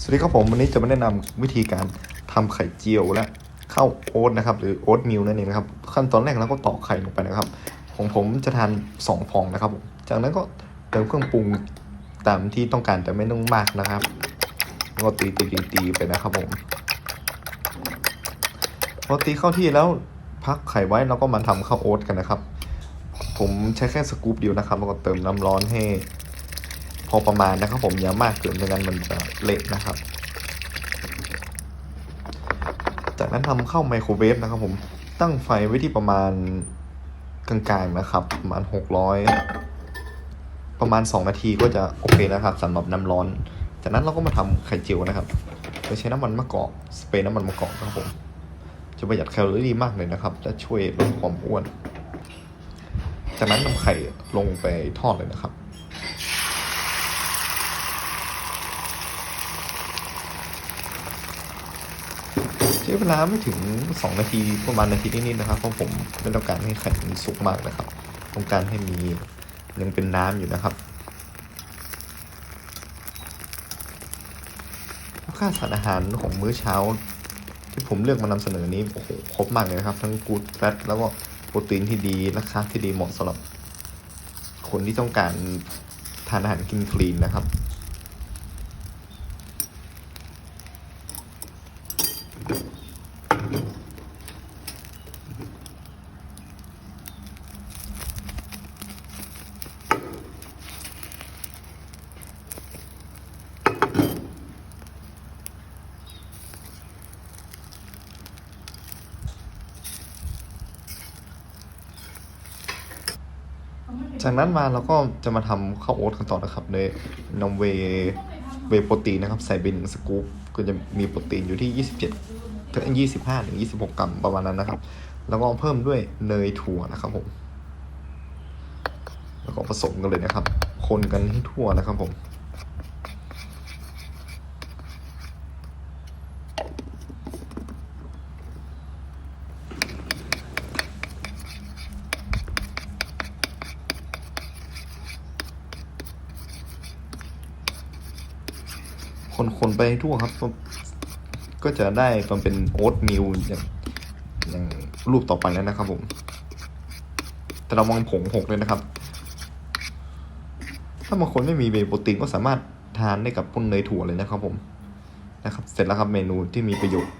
สวัสดีครับผมวันนี้จะมาแนะนำวิธีการทำไข่เจียวและข้าวโอ๊ตนะครับ หรือโอ๊ตมิลนั่นเองนะครับ ขั้นตอนแรกเราก็ตอกไข่ลงไปนะครับ ของผมจะทาน2ฟองนะครับ จากนั้นก็เติมเครื่องปรุงตามที่ต้องการแต่ไม่ต้องมากนะครับก็ตีตีตีตีไปนะครับผมพอตีเข้าที่แล้วพักไข่ไว้เราก็มาทำข้าวโอ๊ตกันนะครับ ผมใช้แค่สกู๊ปเดียวนะครับแล้วก็เติมน้ำร้อนให้ อประมาณนะครับผมอย่ามากเกินไม่งั้นมันจะเละนะครับ จากนั้นทำเข้าไมโครเวฟนะครับผมตั้งไฟไว้ที่ประมาณกลางๆนะครับ ประมาณ 600 ประมาณ 2 นาทีก็จะโอเคนะครับสำหรับน้ำร้อน จากนั้นเราก็มาทำไข่เจียวนะครับโดยใช้น้ำมันมะกอกสเปรย์น้ำมันมะกอกนะครับผมจะประหยัดแคลอรี่มากเลยนะครับจะช่วยลดความอ้วน จากนั้นนำไข่ลงไปทอดเลยนะครับ ใช้เวลาไม่ถึง 2 นาทีประมาณนาทีนิดๆนะครับ เพราะผมไม่ต้องการให้ไข่มันสุกมากนะครับ ต้องการให้มียังเป็นน้ำอยู่นะครับค่าสารอาหารของมื้อเช้า ที่ผมเลือกมานำเสนอนี้โอ้โหครบมากเลยนะครับ ทั้งกูดแฟตแล้วก็โปรตีนที่ดีราคาที่ดีเหมาะสำหรับคนที่ต้องการทานอาหารกินคลีนนะครับ จากนั้นมาเราก็จะมาทำข้าวโอ๊ตกันต่อนะครับในนมเวเวโปรตีนนะครับ ใส่เป็นสกู๊ปก็จะมีโปรตีนอยู่ที่ 27ถึง25ถึง26 กรัมประมาณนั้นนะครับ แล้วก็เพิ่มด้วยเนยถั่วนะครับผม แล้วก็ผสมกันเลยนะครับ คนกันให้ทั่วนะครับผม คนคนไปให้ทั่วครับ ก็จะได้มันเป็นโอ๊ตมิลอย่างอย่างรูปต่อไปแล้วนะครับ ผม แต่ระวังผงหกเลยนะครับ ถ้าบางคนไม่มีเบโปรตีนก็สามารถทานได้กับพวกเนยถั่วเลยนะครับ ผมนะครับ เสร็จแล้วครับเมนูที่มีประโยชน์